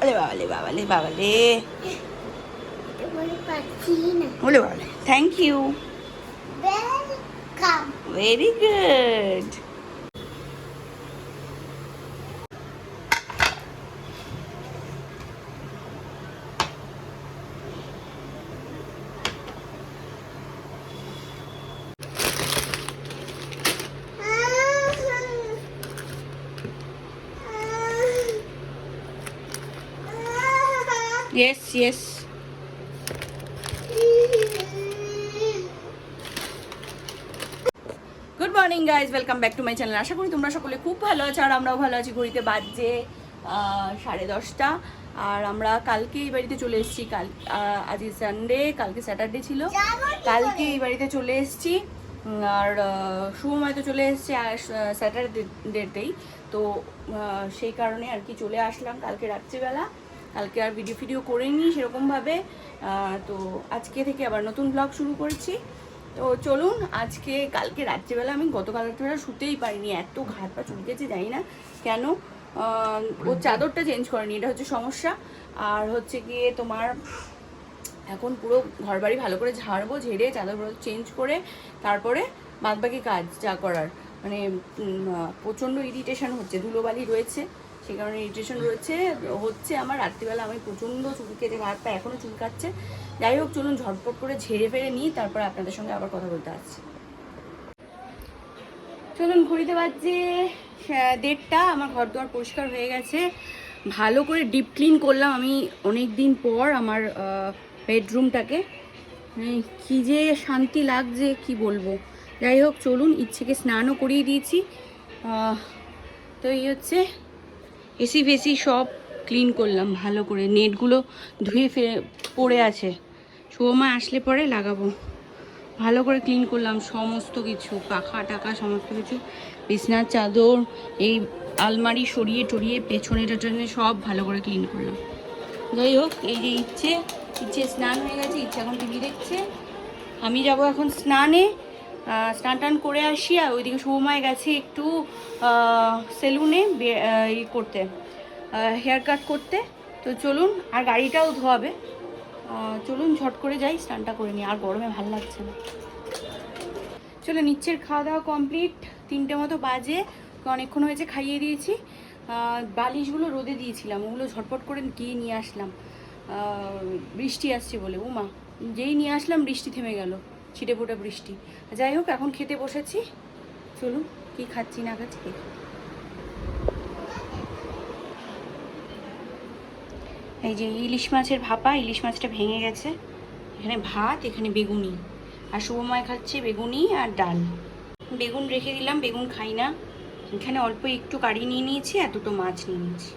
ওলে বাবালে বাবালে বাবালে এটা বলে পাচ্ছি না ওলে বাবালে thank you welcome very good yes yes good morning guys welcome back to my channel আশা করি তোমরা সকলে খুব ভালো আছো আর আমরাও ভালো আছি। ঘড়িতে আহ, সাড়ে দশটা। আর আমরা কালকে এই বাড়িতে চলে এসেছি। কাল আজ সানডে কালকে স্যাটারডে ছিল। কালকে এই বাড়িতে চলে এসেছি। আর শুভময় তো চলে এসছে স্যাটারডেতেই তো সেই কারণে আর কি চলে আসলাম কালকে রাত্রিবেলা। কালকে আর ভিডিও ফিডিও করিনি সেরকমভাবে। তো আজকে থেকে আবার নতুন ব্লগ শুরু করেছি। তো চলুন, আজকে, কালকে রাত্রিবেলা আমি গতকাল রাত্রিবেলা শুতেই পারিনি। এত ঘাট পা চুলকেছে, জানি না কেন। ও চাদরটা চেঞ্জ করেনি, এটা হচ্ছে সমস্যা। আর হচ্ছে গিয়ে তোমার, এখন পুরো ঘরবাড়ি ভালো করে ঝাড়বো, ঝেড়ে চাদরগুলো চেঞ্জ করে তারপরে বাদবাকি কাজ যা করার। মানে প্রচণ্ড ইরিটেশন হচ্ছে, ধুলোবালি রয়েছে। সেই কারণে ইরিটেশন রয়েছে। হচ্ছে আমার রাত্রিবেলা আমি প্রচণ্ড চুলকেছে ঘাট পা এখনও চুলকাচ্ছে যাই হোক চলুন ঝটপট করে ঝেড়ে ফেড়ে নিই তারপরে আপনাদের সঙ্গে আবার কথা বলতে আসছি। চলুন বাজছে আহ, দেড়টা আমার ঘর দুয়ার পরিষ্কার হয়ে গেছে। ভালো করে ডিপ ক্লিন করলাম আমি অনেক দিন পর আমার বেডরুমটাকে। মানে কী যে শান্তি লাগছে কি বলব। যাই হোক চলুন ইচ্ছেকে স্নানও করিয়ে দিয়েছি। তো এই হচ্ছে এসি ফেসি সব ক্লিন করলাম, ভালো করে। নেটগুলো ধুয়ে ফেলে পড়ে আছে। শুভমা আসলে পরে লাগাবো। ভালো করে ক্লিন করলাম সমস্ত কিছু, পাখা টাকা সমস্ত কিছু বিছনার চাদর, এই আলমারি সরিয়ে টরিয়ে পেছনে টেছনে সব ভালো করে ক্লিন করলাম। যাই হোক, এই যে ইচ্ছে ইচ্ছে স্নান হয়ে গেছে, ইচ্ছে এখন টিভি দেখছে। আমি যাব এখন স্নানে। স্নান টান করে আসি আর ওইদিকে সময় গেছে একটু সেলুনে ই করতে হেয়ার কাট করতে। তো চলুন, আর গাড়িটাও ধোয়াবে। চলুন, ঝট করে যাই, স্নানটা করে নিই। আর গরমে ভালো লাগছে না। চলো, নিচ্ছের খাওয়া দাওয়া কমপ্লিট তিনটে মতো বাজে অনেকক্ষণ হয়েছে খাইয়ে দিয়েছি। বালিশগুলো রোদে দিয়েছিলাম, ওগুলো ঝটপট করে গিয়ে নিয়ে আসলাম। বৃষ্টি আসছে বলে, উমা। যেই নিয়ে আসলাম, বৃষ্টি থেমে গেল। ছিটে ফোটা বৃষ্টি। যাই হোক, এখন খেতে বসেছি। চলুন, কি খাচ্ছি না খাচ্ছি। এই যে ইলিশ মাছের ভাপা, ইলিশ মাছটা ভেঙে গেছে। এখানে ভাত, এখানে বেগুনি। আর শুভময় খাচ্ছে বেগুনি আর ডাল। বেগুন রেখে দিলাম, বেগুন খাই না। এখানে অল্প একটু কারি নিয়ে নিয়েছি আর দুটো মাছ নিয়ে নিয়েছি।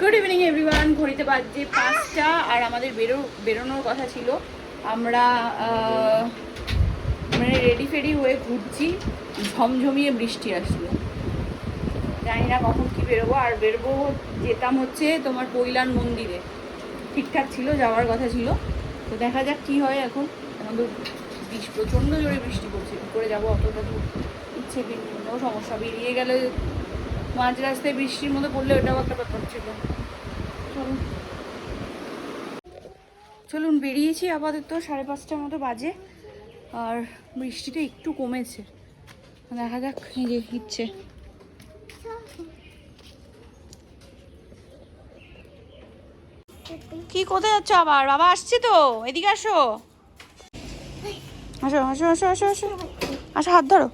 গুড ইভিনিং এভরিওয়ান ঘড়িতে বাজছে পাঁচটা আর আমাদের বেরো, বেরোনোর কথা ছিল। আমরা মানে রেডি ফেডি হয়ে ঘুরছি। ঝমঝমিয়ে বৃষ্টি আসলো। জানি না কখন কি বেরোবো, আর বেরোবো যেতাম হচ্ছে তোমার কৈলান মন্দিরে। ঠিকঠাক ছিল, যাওয়ার কথা ছিল। তো দেখা যাক কি হয় এখন। তো বৃষ্টি প্রচণ্ড জোরে বৃষ্টি পড়ছে। কী করে যাব অতটা দূর ইচ্ছে কোনো সমস্যা। বেরিয়ে গেলে মাঝ রাস্তায় বৃষ্টির মধ্যে পড়লে ওটাও একটা ব্যাপার ছিল। চলুন চলুন, বেরিয়েছি আপাতত সাড়ে পাঁচটার মতো বাজে, আর বৃষ্টিটা একটু কমেছে। দেখা যাক যে ইচ্ছে কি, কোথায় যাচ্ছ আবার? বাবা আসছে তো, এদিকে আসো। আসো আসো আসো আসো আসো। আসো, হাত ধরো।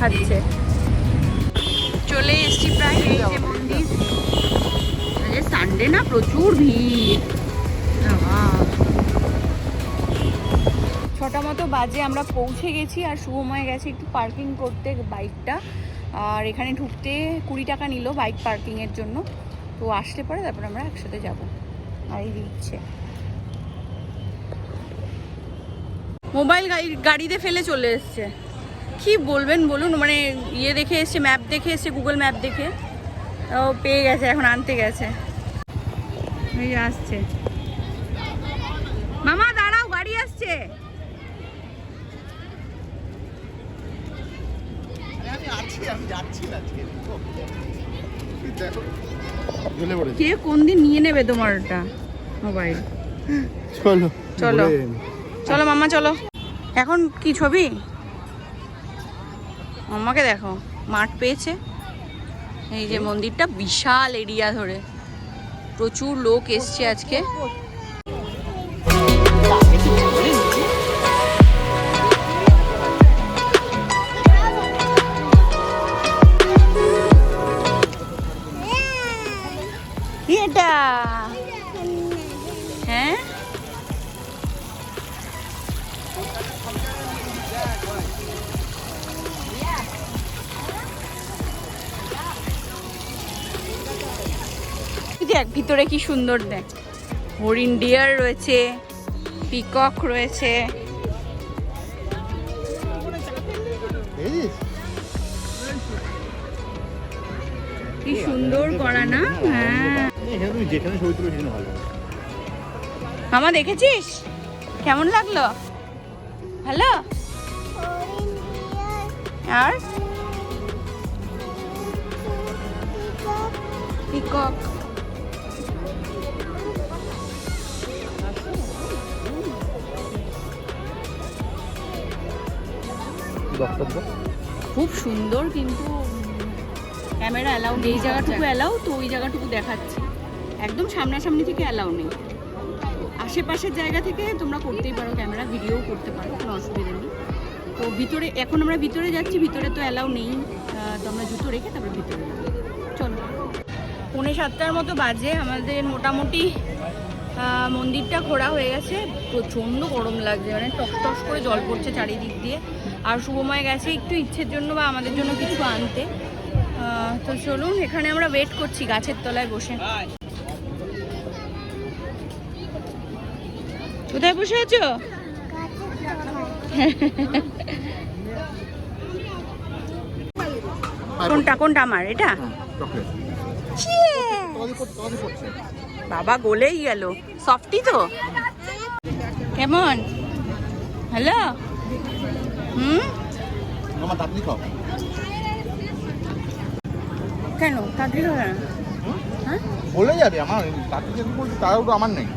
দেখাচ্ছে চলে এসছি প্রায় এই যে মন্দির। সানডে না প্রচুর ভিড়। ছটা মতো বাজে আমরা পৌঁছে গেছি আর শুভময় গেছে একটু পার্কিং করতে বাইকটা আর এখানে ঢুকতে কুড়ি টাকা নিল বাইক পার্কিংয়ের জন্য। তো আসলে পরে তারপর আমরা একসাথে যাব। আর এই দিচ্ছে। মোবাইল গাড়ি- গাড়িতে ফেলে চলে এসছে। কি বলবেন বলুন? মানে ইয়ে দেখে এসছে ম্যাপ দেখে এসছে গুগল ম্যাপ দেখে। ও পেয়ে গেছে এখন আনতে গেছে। এই আসছে। মামা দাঁড়াও গাড়ি আসছে। কে কোন দিন নিয়ে নেবে তোমার ওটা মোবাইল। চলো। চলো। চলো মাম্মা চলো। এখন কি ছবি? মাম্মাকে দেখো মাঠ পেয়েছে। এই যে মন্দিরটা বিশাল এরিয়া ধরে। প্রচুর লোক এসছে আজকে। দেখ ভিতরে কি সুন্দর দেখ। হরিণ ডিয়ার রয়েছে পিকক রয়েছে। কি সুন্দর করা না? হ্যাঁ। মামা দেখেছিস? কেমন লাগল? ভালো? আর? পিকক। বক্তব্য? খুব সুন্দর কিন্তু ক্যামেরা অ্যালাউ এই জায়গাটুকু অ্যালাউ তো ওই জায়গাটুকু দেখাচ্ছি। একদম সামনাসামনি থেকে অ্যালাউ নেই। আশেপাশের জায়গা থেকে তোমরা করতেই পারো ক্যামেরা ভিডিও করতে পারো কোনো অসুবিধা নেই। তো ভিতরে এখন আমরা ভিতরে যাচ্ছি ভিতরে তো অ্যালাউ নেই। তো আমরা জুতো রেখে তারপর ভিতরে যাব। চলো। পৌনে সাতটার মতো বাজে আমাদের মোটামুটি মন্দিরটা ঘোরা হয়ে গেছে। প্রচণ্ড গরম লাগছে মানে টস টস করে জল পড়ছে চারিদিক দিয়ে। আর শুভময় গেছে একটু ইচ্ছের জন্য বা আমাদের জন্য কিছু আনতে। তো চলুন, এখানে আমরা ওয়েট করছি গাছের তলায় বসে। কোথায় বসে আছো? কোনটা কোনটা আমার? এটা? বাবা গলেই গেল। সফটি তো? কেমন? হ্যালো হুম? কেন? তাড়াতাড়ি হ্যাঁ? বলে যাবে আমার তাড়াতাড়ি যদি বলছি তারাও তো আমার নেই।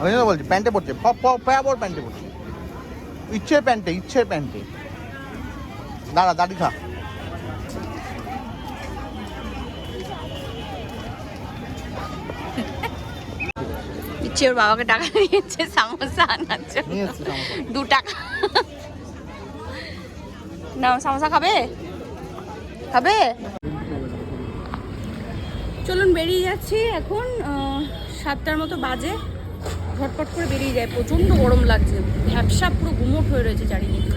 আমি তো বলছি প্যান্টে পড়ছে ফ্যাবর প্যান্টে পড়ছে। ইচ্ছের প্যান্টে ইচ্ছের প্যান্টে। দাঁড়া দাঁড়ি খা। ইচ্ছে ওর বাবাকে টাকা দিয়েছে সামোসা আনার জন্য। দু টাকা। না সামোসা খাবে? খাবে? চলুন বেরিয়ে যাচ্ছি এখন সাতটার মতো বাজে। ঝটপট করে বেরিয়ে যায় প্রচণ্ড গরম লাগছে। ভ্যাবসা পুরো গুমোট হয়ে রয়েছে চারিদিকে।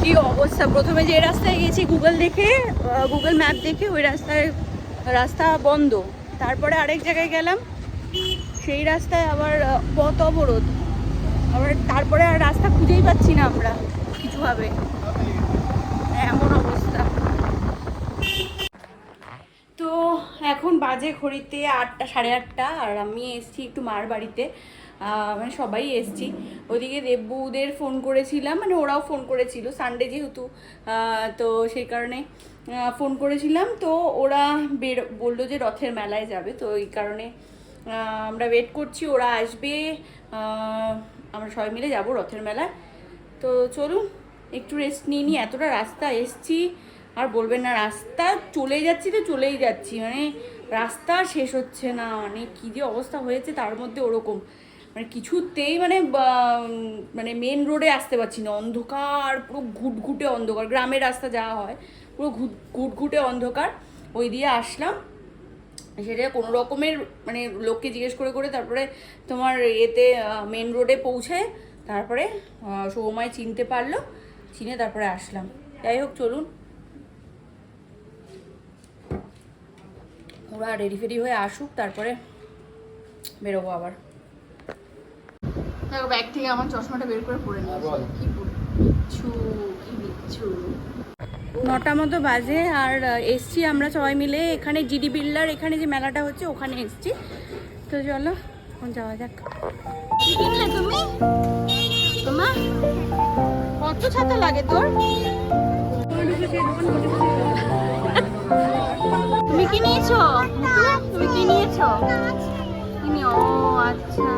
কি অবস্থা? প্রথমে যে রাস্তায় গেছি গুগল দেখে গুগল ম্যাপ দেখে ওই রাস্তায় রাস্তা বন্ধ। তারপরে আরেক জায়গায় গেলাম সেই রাস্তায় আবার পথ অবরোধ। আবার তারপরে আর রাস্তা খুঁজেই পাচ্ছি না আমরা কিছুভাবে। এমন অবস্থা। তো এখন বাজে ঘড়িতে আটটা, সাড়ে আটটা, আর আমি এসছি একটু মার বাড়িতে। মানে সবাই এসছি। ওদিকে দেববুদের ফোন করেছিলাম মানে ওরাও ফোন করেছিল সানডে যেহেতু। তো সেই কারণে ফোন করেছিলাম। তো ওরা বের, বলল যে রথের মেলায় যাবে। তো এই কারণে আমরা ওয়েট করছি, ওরা আসবে আমরা সবাই মিলে যাব রথের মেলায়। তো চলুন, একটু রেস্ট নিয়ে নিই, এতটা রাস্তা এসছি, আর বলবেন না, রাস্তা চলে যাচ্ছি তো চলেই যাচ্ছি মানে রাস্তা শেষ হচ্ছে না মানে কী যে অবস্থা হয়েছে তার মধ্যে ওরকম। মানে কিছুতেই মানে মানে মেন রোডে আসতে পারছি না, অন্ধকার, পুরো ঘুটঘুটে অন্ধকার, গ্রামের রাস্তা যাওয়া হয়, পুরো ঘুট, ঘুটঘুটে অন্ধকার। ওই দিয়ে আসলাম সেটা কোনো রকমের মানে লোককে জিজ্ঞেস করে করে তারপরে তোমার এতে মেন রোডে পৌঁছে তারপরে সৌমায় চিনতে পারল চিনে তারপরে আসলাম। যাই হোক চলুন। ওরা রেডি ফেডি হয়ে আসুক তারপরে বেরোবো আবার। দেখো ব্যাগ থেকে আমার চশমাটা বের করে পরে নিয়েছি। কি বিচ্ছু কি বিচ্ছু। নটা মতো বাজে আর এসছি আমরা সবাই মিলে। এখানে জিডি বিল্লার এখানে যে মেলাটা হচ্ছে, ওখানে এসছি। তো চলো, এখন যাওয়া যাক। তোমার? কত ছাতা লাগে তোর? তুমি কি নিয়েছো? তুমি কি নিয়েছো? ও আচ্ছা।